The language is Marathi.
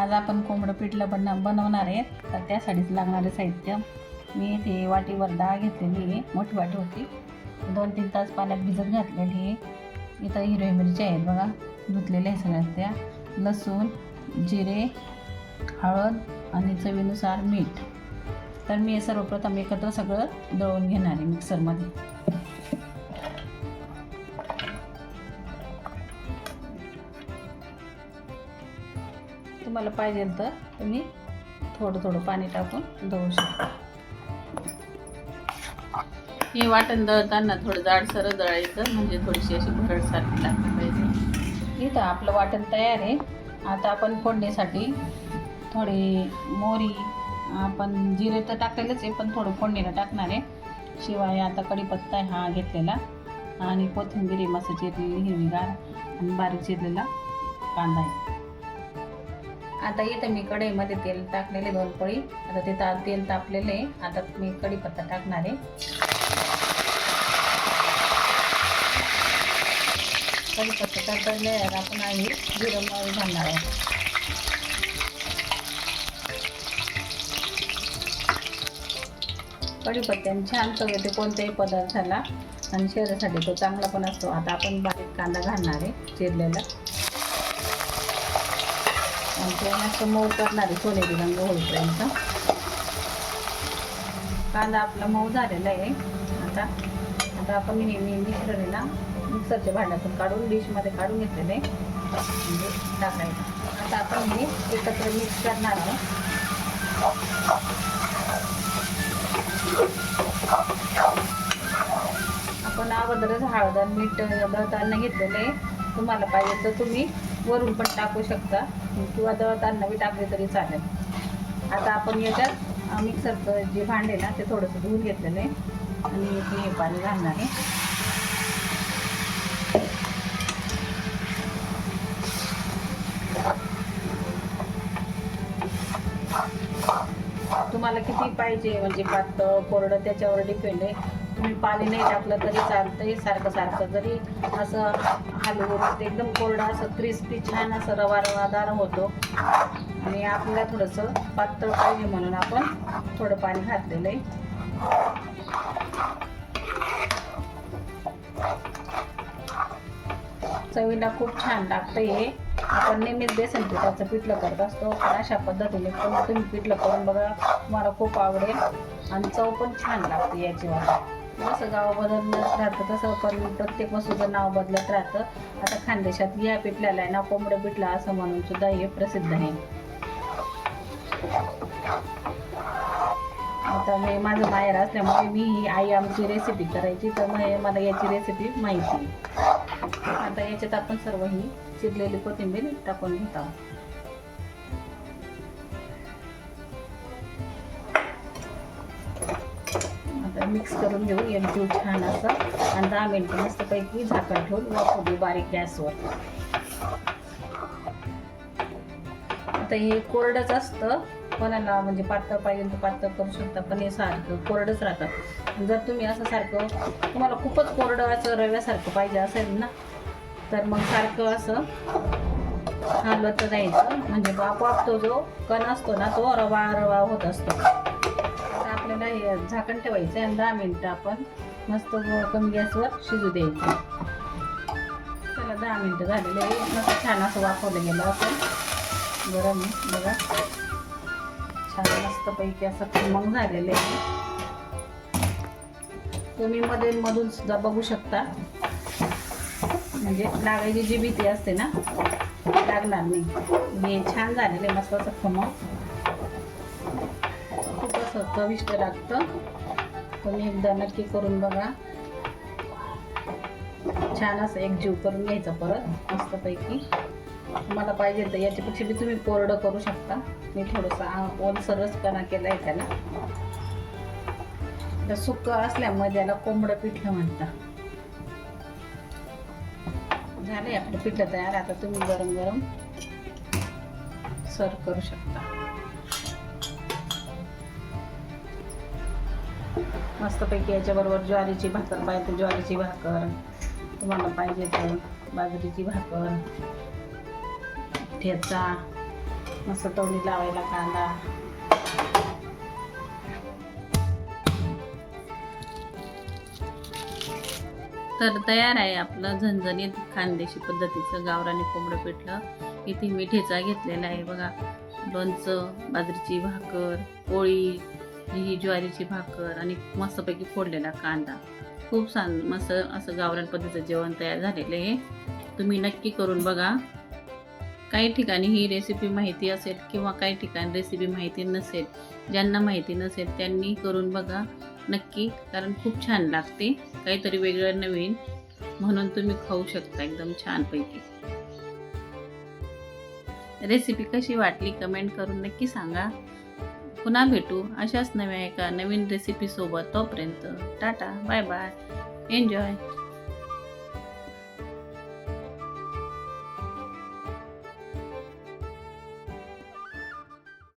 आज आपण कोंबडं पिठलं बन बनवणार आहे तर त्यासाठीच लागणारे साहित्य. मी इथे वाटीवर डाळ घेतलेली आहे. मोठी वाटी होती. दोन तीन तास पाण्यात भिजत घातलेली आहे. इथं हिरवी मिरची आहेत बघा. धुतलेल्या आहे सगळ्यात त्या. लसूण जिरे हळद आणि चवीनुसार मीठ. तर मी सर्वप्रथम एकत्र सगळं दळून घेणार आहे मिक्सरमध्ये तुम्हाला पाहिजे तर तुम्ही थोडं थोडं पाणी टाकून दळू शकता. हे वाटण दळताना थोडं जाडसर दळायचं म्हणजे थोडीशी अशी भरडसारखी लागली पाहिजे. इथं आपलं वाटण तयार आहे. आता आपण फोडणीसाठी थोडी मोरी आपण जिरे तर टाकलेलंच आहे पण थोडं फोडणीला टाकणार आहे. शिवाय आता कढीपत्ता आहे हा घेतलेला. आणि कोथिंबीर मस्त चिरलेली हिरवीगार आणि बारीक चिरलेला कांदा आहे. आता इथं मी कढईमध्ये तेल टाकलेले दोन पळी आता ते ता तेल तापलेले आहे. आता मी कढीपत्ता टाकणार आहे. कढीपत्ता टाकले आपण आम्ही जिरं मोहरी घालणार आहे. कढीपत्त्याने छान चव येते कोणत्याही पदार्थाला. आणि शरीरासाठी तो चांगला पण असतो. आता आपण बारीक कांदा घालणार आहे. चिरलेला. मऊ करणार आहे सोनेरी रंग होईपर्यंत कांदा आपला मऊ झालेला आहे. आता आता आपण हे मी ना मिक्सरच्या भांड्यातून काढून डिशमध्ये काढून घेतलेले आहे. म्हणजे टाकायचं. आता आपण हे एकत्र मिक्स करणार आहोत. आपण अगोदरच हळद आणि मीठ दळताना घेतलेलं आहे. तुम्हाला पाहिजे तर तुम्ही वरून पण टाकू शकता. किंवा दळताना बी टाकले तरी चालेल. आता आपण याच्यात मिक्सरचं जे भांडे ना ते थोडंसं धुवून घेतलेलं आहे. आणि इथे हे पाणी घालणार आहे. तुम्हाला किती पाहिजे? म्हणजे पातळ कोरडं त्याच्यावर डिपेंड आहे. तुम्ही पाणी नाही टाकलं तरी चालतंय सारखं सारखं जरी असं हलवून ते एकदम कोरडं असं क्रिस्पी छान असं रवा रवादार होतो. आणि आपल्याला थोडंसं पातळ पाहिजे म्हणून आपण थोडं पाणी घातलेलं आहे. चवीला खूप छान लागतं हे. आपण नेहमीच बेसन पिठाचं पिठलं करत असतो पण अशा पद्धतीने पण तुम्ही पिठलं करून बघा तुम्हाला खूप आवडेल. आणि चव पण छान लागते याच्यावर जसं गाव बदलत राहतं. तसं पण प्रत्येक वस्तूचं नाव बदलत राहतं. आता खानदेशात या पिठल्याला आहे ना कोंबडं पिठलं असं म्हणून सुद्धा हे प्रसिद्ध आहे. आता मी माझं माहेर असल्यामुळे मी ही आई आमची रेसिपी करायची तर मग मला याची रेसिपी माहिती आता याच्यात आपण सर्व ही चिरलेली कोथिंबीर टाकून घेत. आहोत मिक्स करून घेऊ. एकजीव छान असं. आणि दहा मिनिटं मस्तपैकी झाकण ठेवून वापरू देऊ बारीक गॅसवर. आता हे कोरडंच असतं. कोणाला म्हणजे पातळ पाहिजे तर पातळ करू शकता. पण हे सारखं कोरडंच राहतं. जर तुम्ही असं सारखं तुम्हाला खूपच कोरडं असं रव्यासारखं पाहिजे असेल ना तर मग सारखं असं हलवत जायचं. म्हणजे आपोआप तो जो कण असतो ना तो रवा रवा होत असतो. आपल्याला हे झाकण ठेवायचं आणि दहा मिनटं आपण मस्त कमी गॅसवर शिजू द्यायचं. चला दहा मिनटं झालेले आहे. मस्त छान असं वापरलं गेलं असं गरम बघा. छान मस्तपैकी असं खमंग झालेले आहे. तुम्ही मध्ये मधून सुद्धा बघू शकता. म्हणजे लागायची जी भीती असते ना लागणार नाही. हे छान झालेलं आहे मस्त असं खमंग. चविष्ट लागतं. तुम्ही एकदा नक्की करून बघा. छान असं एक जीव करून घ्यायचा परत मस्तपैकी. तुम्हाला पाहिजे तर याच्यापेक्षा बी तुम्ही कोरडं करू शकता. मी थोडंसं ओलसरसपणा केला आहे त्याला. तर सुकं असल्यामुळे त्याला कोंबडं पिठलं म्हणतात. झालंय आपलं पिठलं तयार. आता तुम्ही गरम गरम सर्व करू शकता. मस्तपैकी याच्याबरोबर ज्वारीची भाकर पाहिजे तर ज्वारीची भाकर तुम्हाला पाहिजे तर बाजरीची भाकर ठेचा मस्त तवणी लावायला कांदा. तर तयार आहे आपलं झणझणीत खानदेशी पद्धतीचं गावराने कोंबडं पिठलं. इथे मी ठेचा घेतलेला आहे बघा. लोणचं बाजरीची भाकर पोळी ही ज्वारीची भाकर आणि मस्तपैकी फोडलेला कांदा. खूप छान मस्त असं गावरान पद्धतीचं जेवण तयार झालेलं आहे. तुम्ही नक्की करून बघा. काही ठिकाणी ही रेसिपी माहिती असेल किंवा काही ठिकाणी रेसिपी माहिती नसेल ज्यांना माहिती नसेल त्यांनी करून बघा. नक्की कारण खूप छान लागते. काहीतरी वेगळं नवीन म्हणून तुम्ही खाऊ शकता एकदम छानपैकी. रेसिपी कशी वाटली कमेंट करून नक्की सांगा. पुन्हा भेटू अशाच नव्या एका नवीन रेसिपीसोबत तोपर्यंत टाटा बाय बाय एन्जॉय